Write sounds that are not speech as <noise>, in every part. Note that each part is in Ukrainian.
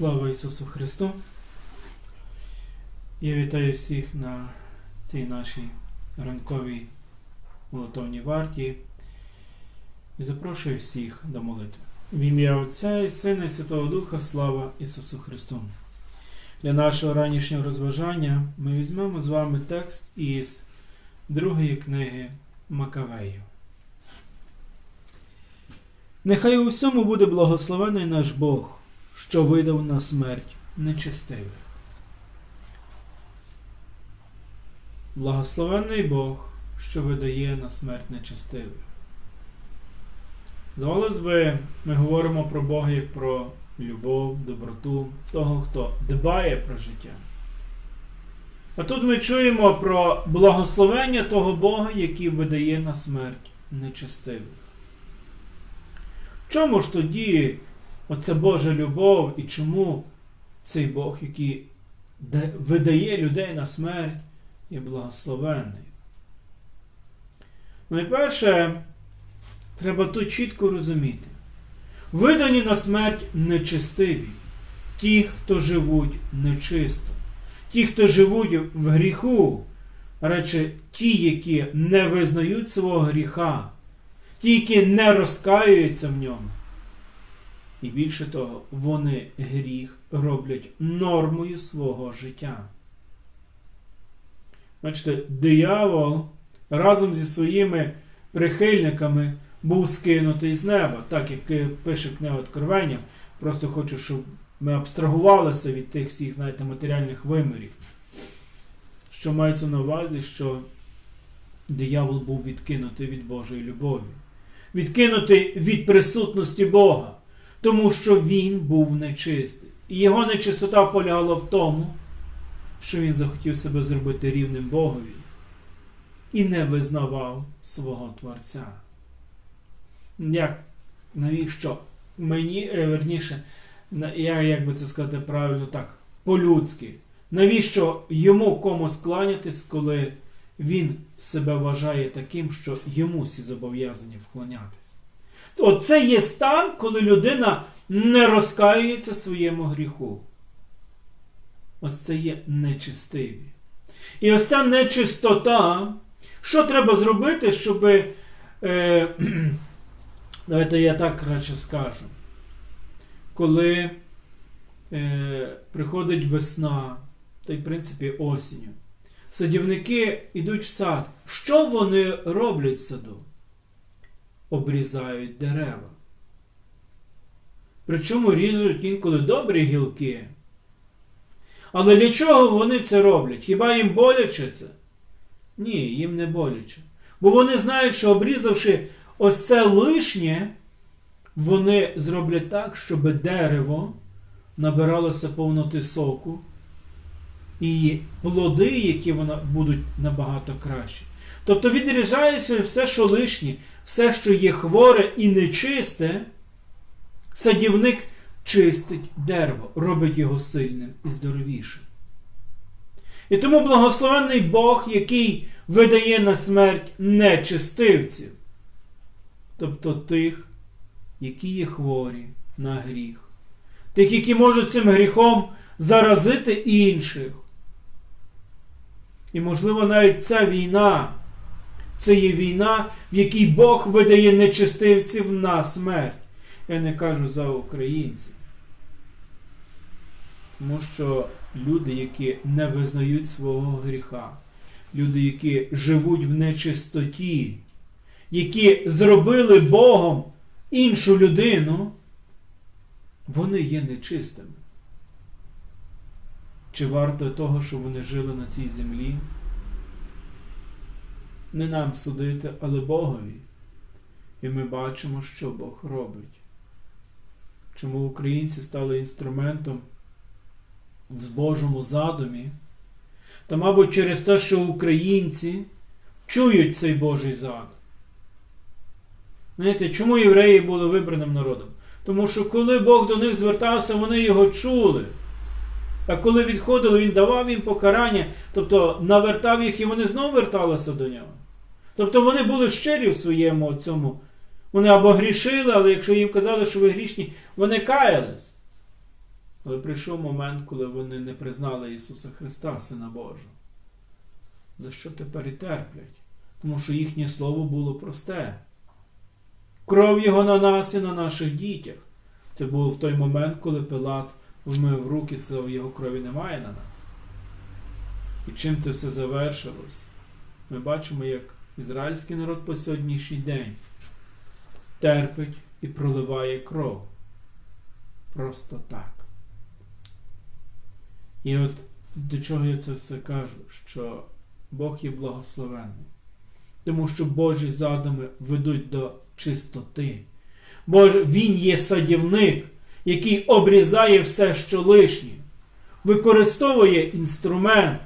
Слава Ісусу Христу! Я вітаю всіх на цій нашій ранковій молитовній варті і запрошую всіх до молитви. В ім'я Отця і Сина і Святого Духа, слава Ісусу Христу! Для нашого ранішнього розважання ми візьмемо з вами текст із другої книги Макавеїв. Нехай у всьому буде благословений наш Бог, що видав на смерть нечестивих. Благословенний Бог, що видає на смерть нечестивих. Здавалось би, ми говоримо про Бога як про любов, доброту, того, хто дбає про життя. А тут ми чуємо про благословення того Бога, який видає на смерть нечестивих. В чому ж тоді оця Божа любов і чому цей Бог, який видає людей на смерть, є благословенний? Найперше, треба тут чітко розуміти. Видані на смерть нечестиві, ті, хто живуть нечисто, ті, хто живуть в гріху, рече, ті, які не визнають свого гріха, ті, які не розкаюються в ньому. І більше того, вони гріх роблять нормою свого життя. Бачите, диявол разом зі своїми прихильниками був скинутий з неба, так як е, пише книга Откровення. Просто хочу, щоб ми абстрагувалися від тих всіх, знаєте, матеріальних вимірів. Що мається на увазі, що диявол був відкинутий від Божої любові, відкинутий від присутності Бога, тому що він був нечистий. І його нечистота полягала в тому, що він захотів себе зробити рівним Богові і не визнавав свого Творця. Як? Навіщо? Мені, е, верніше, я, як би це сказати правильно так, по-людськи. Навіщо йому комусь кланятись, коли він себе вважає таким, що йому всі зобов'язані вклонятись? Оце є стан, коли людина не розкаюється своєму гріху. Ось це є нечистиві. І ось ця нечистота, що треба зробити, щоб. Е, <clears throat> давайте я так краще скажу. Коли е, приходить весна, та й в принципі осінню, садівники йдуть в сад. Що вони роблять в саду? Обрізають дерева. Причому різуть інколи добрі гілки. Але для чого вони це роблять? Хіба їм боляче це? Ні, їм не боляче. Бо вони знають, що обрізавши ось це лишнє, вони зроблять так, щоб дерево набиралося повноти соку, і плоди, які вона будуть набагато кращі. Тобто відрізається все, що лишнє, все, що є хворе і нечисте, садівник чистить дерево, робить його сильним і здоровішим. І тому благословенний Бог, який видає на смерть нечистивців, тобто тих, які є хворі на гріх, тих, які можуть цим гріхом заразити інших. І, можливо, навіть ця війна, це є війна, в якій Бог видає нечистивців на смерть. Я не кажу за українців. Тому що люди, які не визнають свого гріха, люди, які живуть в нечистоті, які зробили Богом іншу людину, вони є нечистими. Чи варто того, що вони жили на цій землі? Не нам судити, але Богові. І ми бачимо, що Бог робить. Чому українці стали інструментом в Божому задумі? Та, мабуть, через те, що українці чують цей Божий задум. Знаєте, чому євреї були вибраним народом? Тому що коли Бог до них звертався, вони його чули. А коли відходили, він давав їм покарання, тобто навертав їх і вони знову верталися до нього. Тобто вони були щирі в своєму цьому. Вони або грішили, але якщо їм казали, що ви грішні, вони каялись. Але прийшов момент, коли вони не признали Ісуса Христа, Сина Божого. За що тепер і терплять? Тому що їхнє слово було просте. Кров Його на нас і на наших дітях. Це було в той момент, коли Пилат вмив руки і сказав, його крові немає на нас. І чим це все завершилось? Ми бачимо, як ізраїльський народ по сьогоднішній день терпить і проливає кров. Просто так. І от до чого я це все кажу? Що Бог є благословенний. Тому що Божі задуми ведуть до чистоти. Боже, Він є садівник, який обрізає все, що лишнє, використовує інструмент,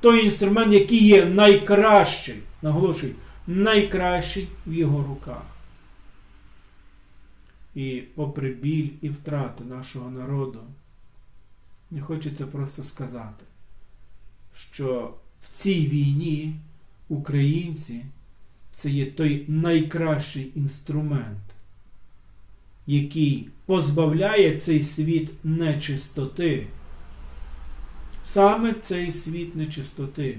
той інструмент, який є найкращий, наголошую, найкращий в його руках. І попри біль і втрати нашого народу, не хочеться просто сказати, що в цій війні українці це є той найкращий інструмент, який позбавляє цей світ нечистоти. Саме цей світ нечистоти.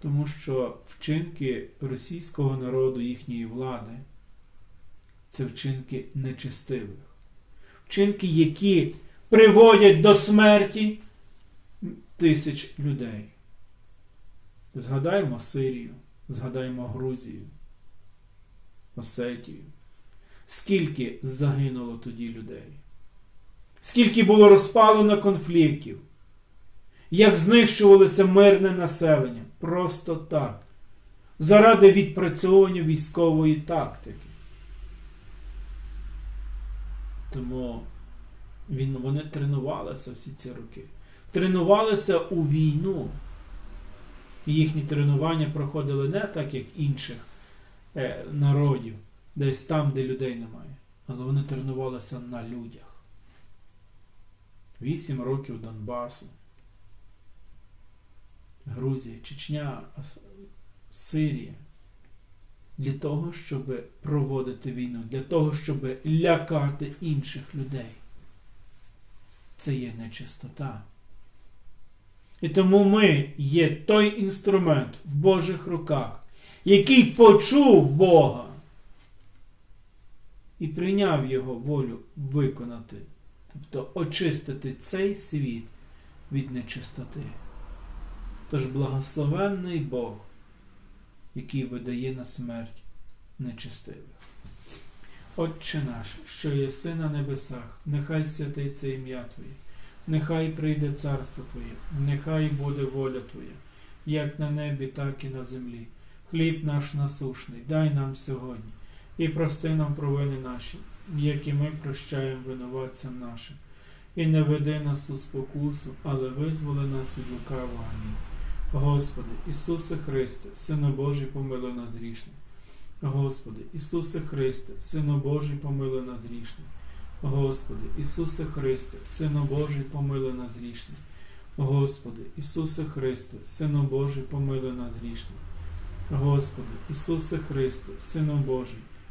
Тому що вчинки російського народу, їхньої влади, це вчинки нечистивих. Вчинки, які приводять до смерті тисяч людей. Згадаємо Сирію, згадаємо Грузію, Осетію. Скільки загинуло тоді людей? Скільки було розпалено конфліктів? Як знищувалося мирне населення? Просто так. Заради відпрацьовування військової тактики. Тому він, вони тренувалися всі ці роки. Тренувалися у війну. Їхні тренування проходили не так, як інших е, народів, десь там, де людей немає. Але вони тренувалися на людях. Вісім років Донбасу, Грузія, Чечня, Сирія. Для того, щоб проводити війну, для того, щоб лякати інших людей. Це є нечистота. І тому ми є той інструмент в Божих руках, який почув Бога і прийняв Його волю виконати, тобто очистити цей світ від нечистоти. Тож благословенний Бог, який видає на смерть нечистивих. Отче наш, що єси на небесах, нехай святиться ім'я Твоє. Нехай прийде царство Твоє, нехай буде воля Твоя, як на небі, так і на землі. Хліб наш насушний, дай нам сьогодні, і прости нам провини наші, як і ми прощаємо винуватцям нашим. І не веди нас у спокусу, але визволи нас від лукавого. Господи, Ісусе Христе, Сину Божий, помилуй нас грішних. Господи, Ісусе Христе, Сину Божий, помилуй нас грішних. Господи, Ісусе Христе, Сину Божий, помилуй нас грішних. Господи, Ісусе Христе, Сину Божий, помилуй нас грішних. Господи, Ісусе Христе, Сину Божий,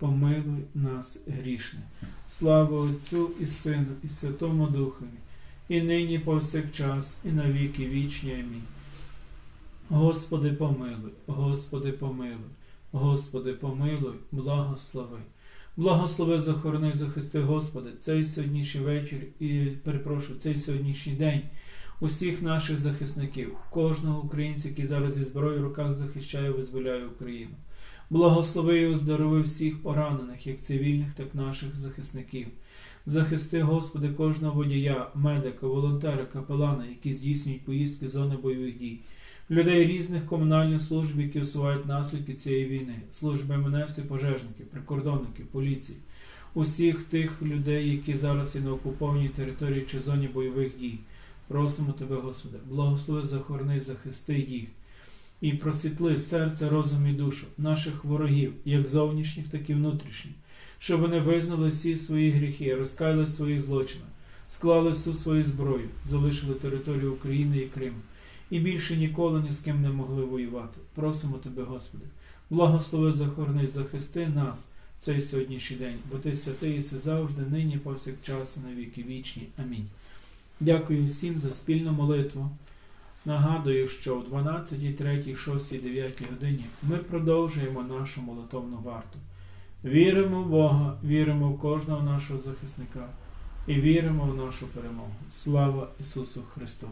помилуй нас грішних. Слава Отцю і Сину, і Святому Духові, і нині повсякчас, і на віки вічні. Амінь. Господи, помилуй, Господи, помилуй, Господи, помилуй, благослови. Благослови, захорони, захисти, Господи, цей сьогоднішній вечір і перепрошую, цей сьогоднішній день усіх наших захисників, кожного українця, який зараз зі зброєю в руках захищає, визволяє Україну. Благослови і оздорови всіх поранених, як цивільних, так і наших захисників. Захисти, Господи, кожного водія, медика, волонтера, капелана, які здійснюють поїздки зони бойових дій людей різних комунальних служб, які усувають наслідки цієї війни, служби МНС і пожежників, прикордонників, поліції, усіх тих людей, які зараз є на окупованій території чи зоні бойових дій. Просимо Тебе, Господи, благослови, захорони, захисти їх і просвітли серце, розум і душу наших ворогів, як зовнішніх, так і внутрішніх, щоб вони визнали всі свої гріхи, розкаяли в своїх злочинах, склали всю свою зброю, залишили територію України і Криму, і більше ніколи ні з ким не могли воювати. Просимо Тебе, Господи, благослови, захорони, захисти нас цей сьогоднішній день, бо Ти святий і завжди, нині, повсякчас, і на віки вічні. Амінь. Дякую всім за спільну молитву. Нагадую, що в 12, 3, 6, 9 годині ми продовжуємо нашу молитовну варту. Віримо в Бога, віримо в кожного нашого захисника і віримо в нашу перемогу. Слава Ісусу Христу!